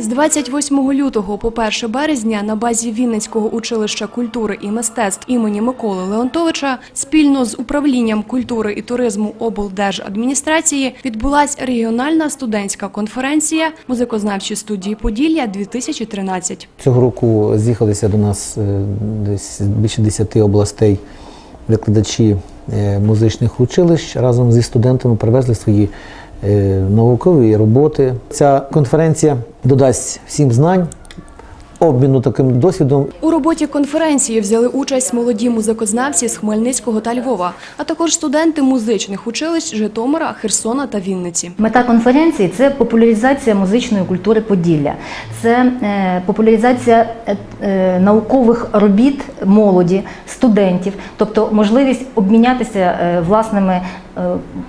З 28 лютого по 1 березня на базі Вінницького училища культури і мистецтв імені Миколи Леонтовича спільно з управлінням культури і туризму облдержадміністрації відбулась регіональна студентська конференція музикознавчі студії Поділля 2013 Цього року з'їхалися до нас е, десь більше 10 областей викладачі е, музичних училищ разом зі студентами привезли свої е, наукові роботи. Ця конференція додасть всім знань, обміну таким досвідом. У роботі конференції взяли участь молоді музикознавці з Хмельницького та Львова, а також студенти музичних училищ Житомира, Херсона та Вінниці. Мета конференції це популяризація музичної культури Поділля, це е, популяризація е, е, наукових робіт молоді, студентів, тобто можливість обмінятися власними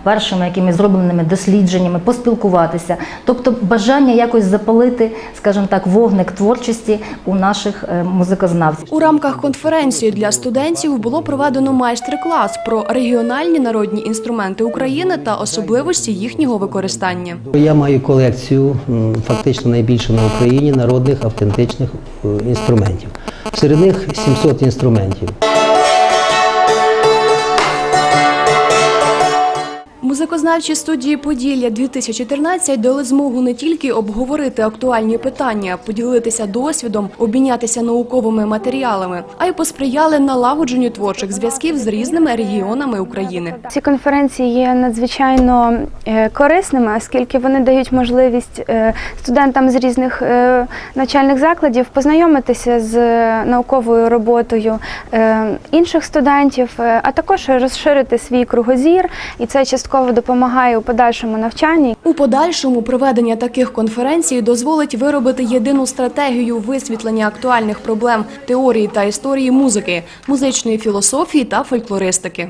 першими якимись зробленими дослідженнями, поспілкуватися, тобто бажання якось запалити, скажімо так, вогник творчості у наших е, музикознавців. У рамках конференції для студентів було проведено майстер-клас про регіональні народні інструменти України та особливості їхнього використання. Я маю колекцію, фактично найбільшу на Україні, народних автентичних е, інструментів. Серед них 700 інструментів. Музикознавчі студії Поділля 2013 дали змогу не тільки обговорити актуальні питання, поділитися досвідом, обмінятися науковими матеріалами, а й посприяли налагодженню творчих зв'язків з різними регіонами України. Ці конференції є надзвичайно е, корисними, оскільки вони дають можливість е, студентам з різних е, навчальних закладів познайомитися з науковою роботою інших студентів, а також розширити свій кругозір, і це частково допомагає у подальшому навчанні. У подальшому проведення таких конференцій дозволить виробити єдину стратегію висвітлення актуальних проблем теорії та історії музики, музичної філософії та фольклористики.